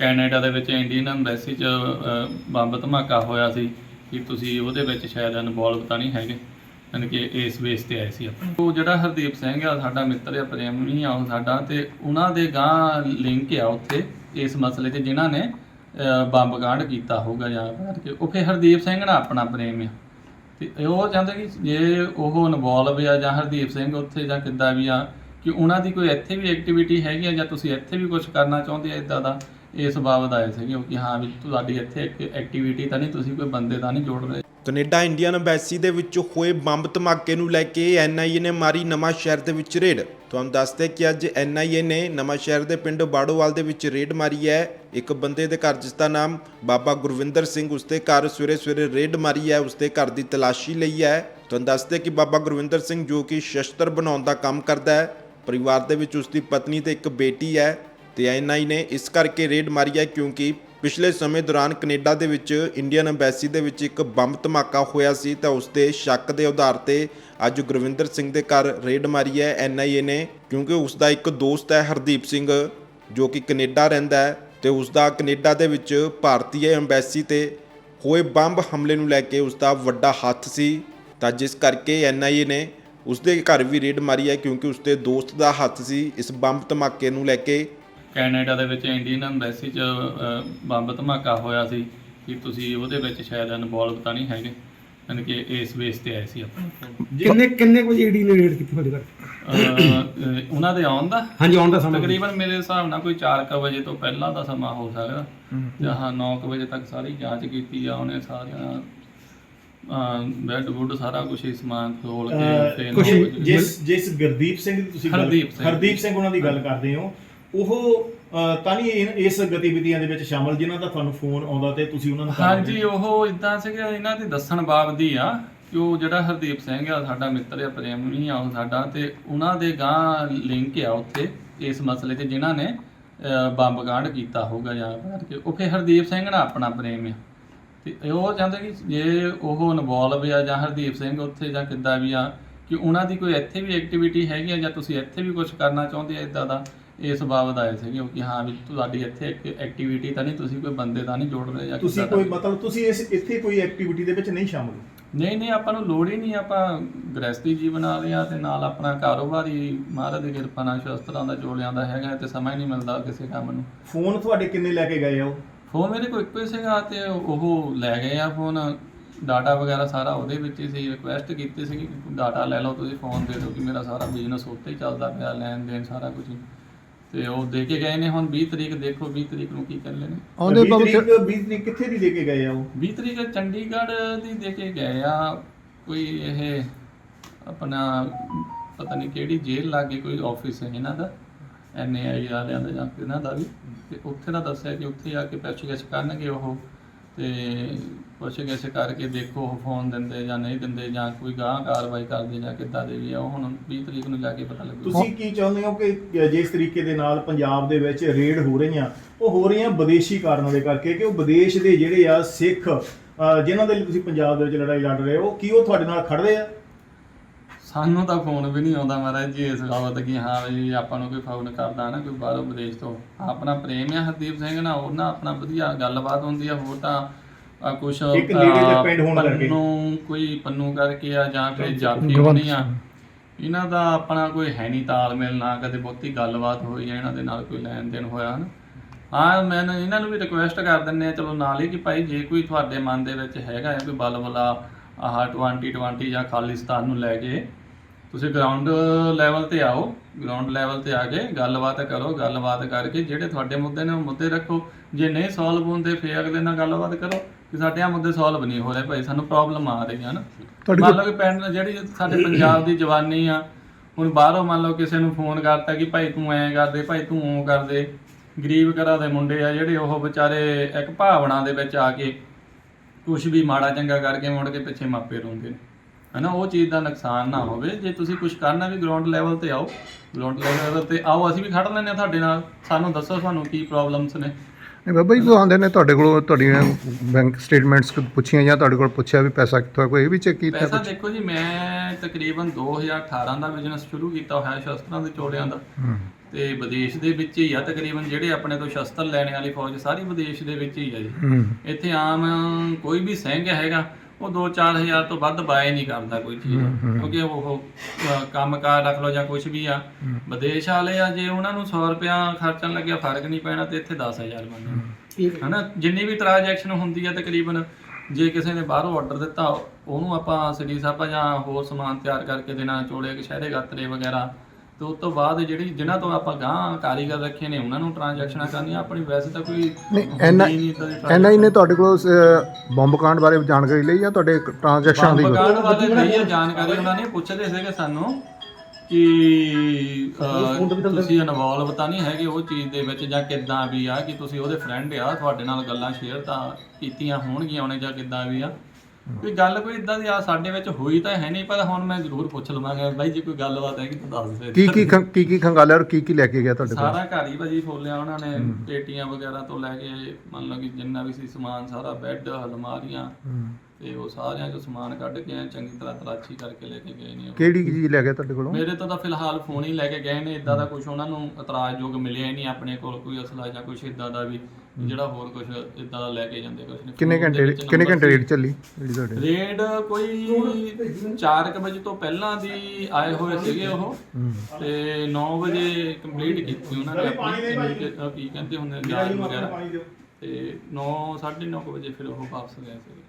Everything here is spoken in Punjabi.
ਕੈਨੇਡਾ ਦੇ ਵਿੱਚ ਇੰਡੀਅਨ ਐਮਬੈਸੀ 'ਚ ਬੰਬ ਧਮਾਕਾ ਹੋਇਆ ਸੀ ਕਿ ਤੁਸੀਂ ਉਹਦੇ ਵਿੱਚ ਸ਼ਾਇਦ ਇਨਵੋਲਵ ਤਾਂ ਨਹੀਂ ਹੈਗੇ। ਯਾਨੀ ਕਿ ਇਸ ਬੇਸ ਤੇ ਆਏ ਸੀ ਆਪਾਂ। ਉਹ ਜਿਹੜਾ ਹਰਦੀਪ ਸਿੰਘ ਆ, ਸਾਡਾ ਮਿੱਤਰ ਆ, ਪ੍ਰੇਮੀ ਆ ਉਹ ਸਾਡਾ ਤੇ ਉਹਨਾਂ ਦੇ ਗਾਂ ਲਿੰਕ ਆ ਉੱਥੇ ਇਸ ਮਸਲੇ 'ਚ ਜਿਨ੍ਹਾਂ ਨੇ ਬੰਬ ਕਾਂਡ ਕੀਤਾ ਹੋਊਗਾ ਜਾਂ ਕਰਕੇ ਉਹ ਫਿਰ ਹਰਦੀਪ ਸਿੰਘ ਨਾਲ ਆਪਣਾ ਪ੍ਰੇਮ ਆ। ਤੇ ਉਹ ਚਾਹੁੰਦੇ ਕਿ ਜੇ ਉਹ ਇਨਵੋਲਵ ਆ ਜਾਂ ਹਰਦੀਪ ਸਿੰਘ ਉੱਥੇ ਜਾਂ ਕਿੱਦਾਂ ਵੀ ਆ, ਕਿ ਉਹਨਾਂ ਦੀ ਕੋਈ ਇੱਥੇ ਵੀ ਐਕਟੀਵਿਟੀ ਹੈਗੀ ਆ ਜਾਂ ਤੁਸੀਂ ਇੱਥੇ ਵੀ ਕੁਝ ਕਰਨਾ ਚਾਹੁੰਦੇ ਆ ਇਦਾਂ ਦਾ? ਇਸ ਬਾਬਤ ਆਏ ਸੀਗੇ ਕਿ ਹਾਂ ਵੀ ਤੁਹਾਡੀ ਇੱਥੇ ਇੱਕ ਐਕਟੀਵਿਟੀ ਤਾਂ ਨਹੀਂ, ਤੁਸੀਂ ਕੋਈ ਬੰਦੇ ਤਾਂ ਨਹੀਂ ਜੋੜ ਰਹੇ। ਕੈਨੇਡਾ ਇੰਡੀਅਨ ਐਮਬੈਸੀ ਦੇ ਵਿੱਚ ਹੋਏ ਬੰਬ ਧਮਾਕੇ ਨੂੰ ਲੈ ਕੇ ਐਨਆਈਏ ਨੇ ਮਾਰੀ ਨਵਾਂ ਸ਼ਹਿਰ ਦੇ ਵਿੱਚ ਰੇਡ। ਤੁਹਾਨੂੰ ਦੱਸਦੇ ਕਿ ਅੱਜ ਐਨਆਈਏ ਨੇ ਨਵਾਂ ਸ਼ਹਿਰ ਦੇ ਪਿੰਡ ਬਾੜੋਵਾਲ ਦੇ ਵਿੱਚ ਰੇਡ ਮਾਰੀ ਹੈ। ਇੱਕ ਬੰਦੇ ਦੇ ਘਰ ਜਿਸ ਦਾ ਨਾਮ ਬਾਬਾ ਗੁਰਵਿੰਦਰ ਸਿੰਘ, ਉਸਦੇ ਘਰ ਸਵੇਰੇ ਸਵੇਰੇ ਰੇਡ ਮਾਰੀ ਹੈ, ਉਸਦੇ ਘਰ ਦੀ ਤਲਾਸ਼ੀ ਲਈ ਹੈ। ਤੁਹਾਨੂੰ ਦੱਸਦੇ ਕਿ ਬਾਬਾ ਗੁਰਵਿੰਦਰ ਸਿੰਘ ਜੋ ਕਿ ਸ਼ਸਤਰ ਬਣਾਉਣ ਦਾ ਕੰਮ ਕਰਦਾ ਹੈ, ਪਰਿਵਾਰ ਦੇ ਵਿੱਚ ਉਸਦੀ ਪਤਨੀ ਤੇ ਇੱਕ ਬੇਟੀ ਹੈ। ਤੇ ਐਨਆਈ ਨੇ ਇਸ ਕਰਕੇ ਰੇਡ ਮਾਰੀ ਹੈ ਕਿਉਂਕਿ ਪਿਛਲੇ ਸਮੇਂ ਦੌਰਾਨ ਕੈਨੇਡਾ ਦੇ ਵਿੱਚ ਇੰਡੀਅਨ ਐਮਬੈਸੀ ਦੇ ਵਿੱਚ ਇੱਕ ਬੰਬ ਧਮਾਕਾ ਹੋਇਆ ਸੀ ਤਾਂ ਉਸ ਦੇ ਸ਼ੱਕ ਦੇ ਆਧਾਰ ਤੇ ਅੱਜ ਗੁਰਵਿੰਦਰ ਸਿੰਘ ਦੇ ਘਰ ਰੇਡ ਮਾਰੀ ਹੈ ਐਨਆਈਏ ਨੇ, ਕਿਉਂਕਿ ਉਸ ਦਾ ਇੱਕ ਦੋਸਤ ਹੈ ਹਰਦੀਪ ਸਿੰਘ, ਜੋ ਕਿ ਕੈਨੇਡਾ ਰਹਿੰਦਾ ਹੈ ਤੇ ਉਸ ਦਾ ਕੈਨੇਡਾ ਦੇ ਵਿੱਚ ਭਾਰਤੀ ਐਮਬੈਸੀ ਤੇ ਹੋਏ ਬੰਬ ਹਮਲੇ ਨੂੰ ਲੈ ਕੇ ਉਸ ਦਾ ਵੱਡਾ ਹੱਥ ਸੀ। ਤਾਂ ਜਿਸ ਕਰਕੇ ਐਨਆਈਏ ਨੇ ਉਸ ਦੇ ਘਰ ਵੀ ਰੇਡ ਮਾਰੀ ਹੈ ਕਿਉਂਕਿ ਉਸ ਦੇ ਦੋਸਤ ਦਾ ਹੱਥ ਸੀ ਇਸ ਬੰਬ ਧਮਾਕੇ ਨੂੰ ਲੈ ਕੇ। ਕੈਨੇਡਾ ਦੇ ਵਿੱਚ ਇੰਡੀਅਨ ਐਮਬੈਸੀ 'ਚ ਬੰਬ ਧਮਾਕਾ ਹੋਇਆ ਸੀ ਕਿ ਤੁਸੀਂ ਉਹਦੇ ਵਿੱਚ ਸ਼ਾਇਦ ਇਨਵੋਲਵ ਤਾਂ ਨਹੀਂ ਹੈਗੇ ਯਾਨੀ ਕਿ ਇਸ ਬੇਸ ਤੇ ਆਏ ਸੀ ਆਪਾਂ। ਕਿੰਨੇ ਕਿੰਨੇ ਕੁ ਵਜੇ ਈਡੀ ਨੇ ਰੇਡ ਕੀਤੀ ਤੁਹਾਡੇ ਘਰ? ਉਹਨਾਂ ਦੇ ਆਉਣ ਦਾ? ਹਾਂਜੀ ਆਉਣ ਦਾ ਸਮਾਂ। ਤਕਰੀਬਨ ਮੇਰੇ ਹਿਸਾਬ ਨਾਲ ਕੋਈ 4:00 ਵਜੇ ਤੋਂ ਪਹਿਲਾਂ ਦਾ ਸਮਾਂ ਹੋ ਸਕਦਾ। ਜਾਂ ਹਾਂ 9:00 ਵਜੇ ਤੱਕ ਸਾਰੀ ਜਾਂਚ ਕੀਤੀ ਆ ਉਹਨੇ ਸਾਰੀਆਂ ਬੈੱਡ ਵੁੱਡ ਸਾਰਾ ਕੁਝ ਹੀ ਸਮਾਨ ਖੋਲ ਕੇ ਜਿਸ ਜਿਸ ਗੁਰਦੀਪ ਸਿੰਘ ਦੀ ਤੁਸੀਂ। ਹਰਦੀਪ ਸਿੰਘ ਉਹਨਾਂ ਦੀ ਗੱਲ ਕਰਦੇ ਹੋ ਉਹ ਅਹ, ਤਾਂ ਨਹੀਂ ਇਹ- ਇਸ ਗਤੀਵਿਧੀਆਂ ਦੇ ਵਿੱਚ ਸ਼ਾਮਲ ਜਿਨ੍ਹਾਂ ਦਾ ਤੁਹਾਨੂੰ ਫੋਨ ਆਉਂਦਾ ਤੇ ਤੁਸੀਂ ਉਹਨਾਂ ਨੂੰ ਕਰ ਹਾਂਜੀ ਦਿੰਦੇ ਹੋ। ਉਹ ਇਦਾਂ ਸੀਗਾ ਇਹਨਾਂ ਦੇ ਦੱਸਣ ਬਾਬਦੀ ਆ ਕਿ ਉਹ ਜਿਹੜਾ ਹਰਦੀਪ ਸਿੰਘ ਆ ਸਾਡਾ ਮਿੱਤਰ ਆ ਪ੍ਰੇਮੀ ਆ ਉਹ ਸਾਡਾ ਤੇ ਉਹਨਾਂ ਦੇ ਗਾਂ ਲਿੰਕ ਆ ਉੱਥੇ ਇਸ ਮਸਲੇ 'ਚ ਜਿਨ੍ਹਾਂ ਨੇ ਅ, ਬੰਬ ਕਾਂਡ ਕੀਤਾ ਹੋਊਗਾ ਜਾਂ ਕਰਕੇ ਉਹ ਫਿਰ ਹਰਦੀਪ ਸਿੰਘ ਨਾਲ ਆਪਣਾ ਪ੍ਰੇਮ ਆ ਤੇ ਉਹ ਚਾਹੁੰਦੇ ਕਿ ਜੇ ਉਹ ਇਨਵੋਲਵ ਆ ਜਾਂ ਹਰਦੀਪ ਸਿੰਘ ਉੱਥੇ ਜਾਂ ਕਿੱਦਾਂ ਵੀ ਆ ਕਿ ਉਹਨਾਂ ਦੀ ਕੋਈ ਇੱਥੇ ਵੀ ਐਕਟੀਵਿਟੀ ਹੈਗੀ ਆ ਜਾਂ ਤੁਸੀਂ ਇੱਥੇ ਵੀ ਕੁਝ ਕਰਨਾ ਚਾਹੁੰਦੇ ਆ ਇਦਾਂ ਦਾ ਇਸ ਬਾਬਤ ਆਏ ਸੀਗੇ ਕਿ ਹਾਂ ਵੀ ਤੁਹਾਡੀ ਇੱਥੇ ਇੱਕ ਐਕਟੀਵਿਟੀ ਤਾਂ ਨਹੀਂ ਤੁਸੀਂ ਕੋਈ ਬੰਦੇ ਤਾਂ ਨਹੀਂ ਜੋੜ ਰਹੇ ਜਾਂ ਤੁਸੀਂ ਕਿੱਦਾਂ ਦਾ ਕੋਈ। ਮਤਲਬ ਤੁਸੀਂ ਇਸ ਇੱਥੇ ਕੋਈ ਐਕਟੀਵਿਟੀ ਦੇ ਵਿੱਚ ਨਹੀਂ ਸ਼ਾਮਲ? ਨਹੀਂ ਨਹੀਂ ਆਪਾਂ ਨੂੰ ਲੋੜ ਹੀ ਨਹੀਂ ਆਪਾਂ ਗ੍ਰਸਤੀ ਜੀਵਨ ਆ ਤੇ ਨਾਲ ਆਪਣਾ ਕਾਰੋਬਾਰ ਮਹਾਰਾਜ ਦੀ ਕਿਰਪਾ ਨਾਲ ਸ਼ਸਤਰਾਂ ਦਾ ਜੋੜਿਆਂ ਦਾ ਹੈਗਾ ਤੇ ਸਮਾਂ ਹੀ ਨਹੀਂ ਮਿਲਦਾ ਕਿਸੇ ਕੰਮ ਨੂੰ। ਫੋਨ ਤੁਹਾਡੇ ਕਿੰਨੇ ਲੈ ਕੇ ਗਏ ਆ ਉਹ? ਫੋਨ ਮੇਰੇ ਕੋਲ ਇੱਕੋ ਹੀ ਸੀਗਾ ਤੇ ਉਹ ਲੈ ਗਏ ਆ ਫੋਨ। ਡਾਟਾ ਵਗੈਰਾ ਸਾਰਾ ਉਹਦੇ ਵਿੱਚ ਹੀ ਸੀ ਰਿਕੁਐਸਟ ਕੀਤੀ ਸੀ ਕਿ ਡਾਟਾ ਲੈ ਲਓ ਤੁਸੀਂ ਫੋਨ ਦੇ ਦਿਓ ਕਿ ਮੇਰਾ ਸਾਰਾ ਬਿਜ਼ਨਸ ਉੱਤੇ ਹੀ ਚੱਲਦਾ ਪਿਆ ਲੈਣ ਦੇਣ ਸਾਰਾ ਕੁਝ ਤੇ ਉਹ ਦੇ ਕੇ ਗਏ ਨੇ ਹੁਣ 20 ਤਰੀਕ ਦੇਖੋ 20 ਤਰੀਕ ਨੂੰ ਕੀ ਕਰ ਲੈਣੇ। ਆਉਂਦੇ 20 ਬਾਬੂ ਤਰੀਕ 20 ਤਰੀਕ ਕਿੱਥੇ ਦੀ ਦੇ ਕੇ ਗਏ ਆ ਉਹ? 20 ਤਰੀਕ ਚੰਡੀਗੜ੍ਹ ਦੀ ਦੇ ਕੇ ਗਏ ਆ। ਕੋਈ ਇਹ ਆਪਣਾ ਪਤਾ ਨਹੀਂ ਕਿਹੜੀ ਜੇਲ੍ਹ ਲਾਗੇ ਕੋਈ ਆਫਿਸ ਹੈ ਇਹਨਾਂ ਦਾ ਐਨਏਆਈ ਵਾਲਿਆਂ ਦਾ ਜਾਂ ਇਹਨਾਂ ਦਾ ਵੀ। ਤੇ ਉੱਥੇ ਦਾ ਦੱਸਿਆ ਕਿ ਉੱਥੇ ਆ ਕੇ ਪੁੱਛਗਿੱਛ ਕਰਨਗੇ ਉਹ। ਤੇ ਪੁੱਛਗਿੱਛ ਕਰਕੇ ਦੇਖੋ ਉਹ ਫੋਨ ਦਿੰਦੇ ਜਾਂ ਨਹੀਂ ਦਿੰਦੇ ਜਾਂ ਕੋਈ ਗਾਹ ਕਾਰਵਾਈ ਕਰਦੇ ਜਾਂ ਕਿੱਦਾਂ ਦੇ ਵੀ ਆ ਉਹ ਹੁਣ 20 ਤਰੀਕ ਨੂੰ ਜਾ ਕੇ ਪਤਾ ਲੱਗੂ। ਤੁਸੀਂ ਕੀ ਚਾਹੁੰਦੇ ਹੋ ਕਿ ਜਿਸ ਤਰੀਕੇ ਦੇ ਨਾਲ ਪੰਜਾਬ ਦੇ ਵਿੱਚ ਰੇਡ ਹੋ ਰਹੀਆਂ ਉਹ ਹੋ ਰਹੀਆਂ ਵਿਦੇਸ਼ੀ ਕਾਰਨਾਂ ਦੇ ਕਰਕੇ ਕਿ ਉਹ ਵਿਦੇਸ਼ ਦੇ ਜਿਹੜੇ ਆ ਸਿੱਖ ਅਹ, ਜਿਨ੍ਹਾਂ ਦੇ ਲਈ ਤੁਸੀਂ ਪੰਜਾਬ ਦੇ ਵਿੱਚ ਲੜਾਈ ਲੜ ਰਹੇ ਹੋ ਕੀ ਉਹ ਤੁਹਾਡੇ ਨਾਲ ਖੜਦੇ ਆ? ਸਾਨੂੰ ਤਾਂ ਫੋਨ ਵੀ ਨਹੀਂ ਆਉਂਦਾ ਮਹਾਰਾਜ ਜੀ ਇਸ ਬਾਬਤ ਕਿ ਹਾਂ ਵੀ ਆਪਾਂ ਨੂੰ ਕੋਈ ਫੋਨ ਕਰਦਾ ਨਾ ਕੋਈ ਬਾਹਰੋਂ ਵਿਦੇਸ਼ ਤੋਂ। ਆਪਣਾ ਪ੍ਰੇਮ ਆ ਹਰਦੀਪ ਸਿੰਘ ਨਾਲ ਉਹਨਾਂ ਆਪਣਾ ਵਧੀਆ ਗੱਲਬਾਤ ਹੁੰਦੀ ਆ ਹੋਰ ਤਾਂ ਆ ਕੁਛ ਇੱਕ ਨੇੜੇ ਦੇ ਪਿੰਡ ਹੋਣ ਕਰਕੇ। ਪੰਨੂ ਕੋਈ ਪੰਨੂ ਕਰਕੇ ਆ ਜਾਂ ਫਿਰ ਜਾਫੀ ਹੋਣੀ ਆ। ਇਹਨਾਂ ਦਾ ਆਪਣਾ ਕੋਈ ਹੈ ਨਹੀਂ ਤਾਲਮੇਲ ਨਾ ਕਦੇ ਬਹੁਤੀ ਗੱਲਬਾਤ ਹੋਈ ਆ ਇਹਨਾਂ ਦੇ ਨਾਲ ਕੋਈ ਲੈਣ ਦੇਣ ਹੋਇਆ ਹਨ। ਹਾਂ ਮੈਂ ਇਹਨਾਂ ਨੂੰ ਵੀ ਰਿਕੁਐਸਟ ਕਰ ਦਿੰਨੇ ਆ ਚਲੋ ਨਾਲ ਹੀ ਕਿ ਭਾਈ ਜੇ ਕੋਈ ਤੁਹਾਡੇ ਮਨ ਦੇ ਵਿੱਚ ਹੈਗਾ ਹੈ ਕੋਈ ਬਲਬਲਾ ਆਹ 2020 ਜਾਂ ਖਾਲਿਸਤਾਨ ਨੂੰ ਲੈ ਕੇ ਤੁਸੀਂ ਗਰਾਊਂਡ ਲੈਵਲ ਤੇ ਆਓ ਗਰਾਊਂਡ ਲੈਵਲ ਤੇ ਆ ਕੇ ਗੱਲਬਾਤ ਕਰੋ ਗੱਲਬਾਤ ਕਰਕੇ ਜਿਹੜੇ ਤੁਹਾਡੇ ਮੁੱਦੇ ਨੇ ਉਹ ਮੁੱਦੇ ਰੱਖੋ। ਜੇ ਨਹੀਂ ਸੋਲਵ ਹੁੰਦੇ ਫੇਰ ਅਗਲੇ ਨਾਲ ਗੱਲਬਾਤ ਕਰੋ ਕਿ ਸਾਡੇ ਆ ਮੁੱਦੇ ਸੋਲਵ ਨਹੀਂ ਹੋ ਰਹੇ ਭਾਈ ਸਾਨੂੰ ਪ੍ਰੋਬਲਮ ਆ ਰਹੀ ਹੈ ਨਾ। ਮੰਨ ਲਓ ਕਿ ਪਿੰਡ ਜਿਹੜੀ ਸਾਡੇ ਪੰਜਾਬ ਦੀ ਜਵਾਨੀ ਆ ਹੁਣ ਬਾਹਰੋਂ ਮੰਨ ਲਓ ਕਿਸੇ ਨੂੰ ਫੋਨ ਕਰਤਾ ਕਿ ਭਾਈ ਤੂੰ ਐਂ ਕਰਦੇ ਭਾਈ ਤੂੰ ਉਹ ਕਰਦੇ। ਗਰੀਬ ਘਰਾਂ ਦੇ ਮੁੰਡੇ ਆ ਜਿਹੜੇ ਉਹ ਵਿਚਾਰੇ ਇੱਕ ਭਾਵਨਾ ਦੇ ਵਿੱਚ ਆ ਕੇ ਕੁਝ ਵੀ ਮਾੜਾ ਚੰਗਾ ਕਰਕੇ ਮੁੜ ਕੇ ਪਿੱਛੇ ਮਾਪੇ ਰੋਂਦੇ ਨੇ। ਹਨਾ ਉਹ ਚੀਜ਼ ਦਾ ਨੁਕਸਾਨ ਨਾ ਹੋਵੇ। ਜੇ ਤੁਸੀਂ ਕੁਝ ਕਰਨਾ ਵੀ ਗਰਾਊਂਡ ਲੈਵਲ ਤੇ ਆਓ ਗਰਾਊਂਡ ਲੈਵਲ ਤੇ ਆਓ ਅਸੀਂ ਵੀ ਖੜ ਲੈਂਦੇ ਹਾਂ ਤੁਹਾਡੇ ਨਾਲ। ਸਾਨੂੰ ਦੱਸੋ ਤੁਹਾਨੂੰ ਕੀ ਪ੍ਰੋਬਲਮਸ ਨੇ। ਨਹੀਂ ਬਾਬਾ ਜੀ ਆਉਂਦੇ ਨੇ ਤੁਹਾਡੇ ਕੋਲ ਤੁਹਾਡੀਆਂ ਬੈਂਕ ਸਟੇਟਮੈਂਟਸ ਪੁੱਛੀਆਂ ਜਾਂ ਤੁਹਾਡੇ ਕੋਲ ਪੁੱਛਿਆ ਵੀ ਪੈਸਾ ਕਿੱਥੋਂ ਕੋਈ ਇਹ ਵੀ ਚੈੱਕ ਕੀਤਾ ਪੈਸਾ? ਦੇਖੋ ਜੀ ਮੈਂ ਤਕਰੀਬਨ 2018 ਦਾ ਬਿਜ਼ਨਸ ਸ਼ੁਰੂ ਕੀਤਾ ਹੋਇਆ ਸ਼ਸਤਰਾਂ ਦੇ ਚੋੜਿਆਂ ਦਾ। ਤੇ ਵਿਦੇਸ਼ ਦੇ ਵਿੱਚ ਹੀ ਆ ਤਕਰੀਬਨ ਜਿਹੜੇ ਆਪਣੇ ਤੋਂ ਸ਼ਸਤਰ ਲੈਣ ਵਾਲੀ ਫੌਜ ਸਾਰੀ ਵਿਦੇਸ਼ ਦੇ ਵਿੱਚ ਹੀ ਆ ਜੀ। ਇੱਥੇ ਆਮ ਕੋਈ ਵੀ ਸਿੰਘ ਹੈਗਾ ਉਹ 2-4000 ਤੋਂ ਵੱਧ ਬਾਏ ਨਹੀਂ ਕਰਦਾ ਕੋਈ ਚੀਜ਼ ਕਿਉਂਕਿ ਉਹ ਅਹ, ਕੰਮਕਾਰ ਰੱਖ ਲਓ ਜਾਂ ਕੁਝ ਵੀ ਆ। ਵਿਦੇਸ਼ ਵਾਲੇ ਆ ਜੇ ਉਹਨਾਂ ਨੂੰ 100 ਰੁਪਿਆ ਖਰਚਣ ਲੱਗਿਆ ਫ਼ਰਕ ਨਹੀਂ ਪੈਣਾ ਤੇ ਇੱਥੇ 10000 ਬਣਨਾ ਹਨਾ? ਜਿੰਨੀ ਵੀ ਟ੍ਰਾਂਜੈਕਸ਼ਨ ਹੁੰਦੀ ਆ ਤਕਰੀਬਨ ਜੇ ਕਿਸੇ ਨੇ ਬਾਹਰੋਂ ਆਰਡਰ ਦਿੱਤਾ ਉਹਨੂੰ ਆਪਾਂ ਸੜੀ ਸਾਪਾ ਜਾਂ ਹੋਰ ਸਮਾਨ ਤਿਆਰ ਕਰਕੇ ਦੇਣਾ ਚੋਲੇ ਕਸ਼ਹਿਰੇ ਗਾਤਰੇ ਵਗੈਰਾ ਤੇ ਉਸ ਤੋਂ ਬਾਅਦ ਜਿਹੜੀ ਜਿਨ੍ਹਾਂ ਤੋਂ ਆਪਾਂ ਗਾਂ ਕਾਰੀਗਰ ਰੱਖੇ ਨੇ ਉਹਨਾਂ ਨੂੰ ਟ੍ਰਾਂਜੈਕਸ਼ਨਾਂ ਕਰਨੀਆਂ ਆਪਣੀ ਵੈਸੇ ਤਾਂ ਕੋਈ ਨਹੀਂ ਹੁੰਦੀ ਐਨਾ ਨਹੀਂ ਏਦਾਂ ਦੀ ਐਨਾ ਹੀ ਨੇ ਤੁਹਾਡੇ ਕੋਲ ਬੰਬ ਕਾਂਡ ਬਾਰੇ ਜਾਣਕਾਰੀ ਲਈ ਜਾਂ ਤੁਹਾਡੇ ਟ੍ਰਾਂਜੈਕਸ਼ਨ ਦੀ ਵਾਲੇ ਲਈ ਇਹ ਜਾਣਕਾਰੀ ਉਹਨਾਂ ਨੇ ਪੁੱਛਦੇ ਸੀਗੇ ਸਾਨੂੰ ਕਿ ਤੁਸੀਂ ਇਨਵੋਲਵ ਤਾਂ ਨਹੀਂ ਹੈਗੇ ਉਹ ਚੀਜ਼ ਦੇ ਵਿੱਚ ਜਾਂ ਕਿੱਦਾਂ ਵੀ ਆ ਕਿ ਤੁਸੀਂ ਉਹਦੇ ਫਰੈਂਡ ਆ ਤੁਹਾਡੇ ਨਾਲ ਗੱਲਾਂ ਸ਼ੇਅਰ ਤਾਂ ਕੀਤੀਆਂ ਹੋਣਗੀਆਂ ਉਹਨੇ ਜਾਂ ਕਿੱਦਾਂ ਵੀ ਆ। ਕੋਈ ਗੱਲ ਕੋਈ ਇਦਾਂ ਦੀ ਆ ਸਾਡੇ ਵਿੱਚ ਹੋਈ ਤਾਂ ਹੈ ਨਹੀਂ ਪਰ ਹੁਣ ਮੈਂ ਜ਼ਰੂਰ ਪੁੱਛ ਲਵਾਂਗਾ। ਬਾਈ ਜੇ ਕੋਈ ਗੱਲਬਾਤ ਹੈਗੀ ਤਾਂ ਦੱਸ ਦੇ। ਕੀ ਕੀ ਖੰ- ਕੀ ਕੀ ਖੰਗਾਲਿਆ ਔਰ ਕੀ ਕੀ ਲੈ ਕੇ ਗਿਆ ਤੁਹਾਡੇ ਕੋਲ? ਸਾਰਾ ਘਰ ਹੀ ਭਾਜੀ ਫੋਲਿਆ ਉਹਨਾਂ ਨੇ ਪੇਟੀਆਂ ਵਗੈਰਾ ਤੋਂ ਲੈ ਕੇ ਮੰਨ ਲਓ ਕਿ ਜਿੰਨਾ ਵੀ ਸੀ ਸਮਾਨ ਸਾਰਾ ਬੈੱਡ ਅਲਮਾਰੀਆਂ ਤੇ ਉਹ ਸਾਰਿਆਂ ਚੋਂ ਸਮਾਨ ਕੱਢ ਕੇ ਐਂ ਚੰਗੀ ਤਰ੍ਹਾਂ ਤਲਾਸ਼ੀ ਕਰਕੇ ਲੈ ਕੇ ਗਏ ਨੇ ਉਹ। ਕਿਹੜੀ ਚੀਜ਼ ਲੈ ਗਿਆ ਤੁਹਾਡੇ ਕੋਲੋਂ? ਮੇਰੇ ਤੋਂ ਤਾਂ ਫਿਲਹਾਲ ਫੋਨ ਹੀ ਲੈ ਕੇ ਗਏ ਨੇ ਇਦਾਂ ਦਾ ਕੁਝ ਉਹਨਾਂ ਨੂੰ ਇਤਰਾਜ਼ਯੋਗ ਮਿਲਿਆ ਹੀ ਨਹੀਂ ਆਪਣੇ ਕੋਲ ਕੋਈ ਅਸਲਾ ਜਾਂ ਕੁਝ ਇਦਾਂ ਦਾ ਵੀ। ਜਿਹੜਾ ਹੋਰ ਕੁਝ ਇਦਾਂ ਦਾ ਲੈ ਕੇ ਜਾਂਦੇ ਕੁਝ ਨਹੀਂ। ਕਿੰਨੇ ਘੰਟੇ ਕਿੰਨੇ ਘੰਟੇ। ਰੇਡ ਚੱਲੀ ਜਿਹੜੀ ਤੁਹਾਡੇ? ਰੇਡ ਕੋਈ 4 ਵਜੇ ਤੋਂ ਪਹਿਲਾਂ ਦੀ ਆਏ ਹੋਏ ਸੀਗੇ ਉਹ। ਤੇ 9 ਵਜੇ ਕੰਪਲੀਟ ਕੀਤੀ ਉਹਨਾਂ ਨੇ ਆਪਣੀ। ਕੀ ਕਹਿੰਦੇ ਹੁੰਦੇ ਨੇ ਜਾਂਚ ਵਗੈਰਾ। ਤੇ 9 9:30 ਵਜੇ ਫਿਰ ਉਹ ਵਾਪਸ ਗਏ ਸੀਗੇ।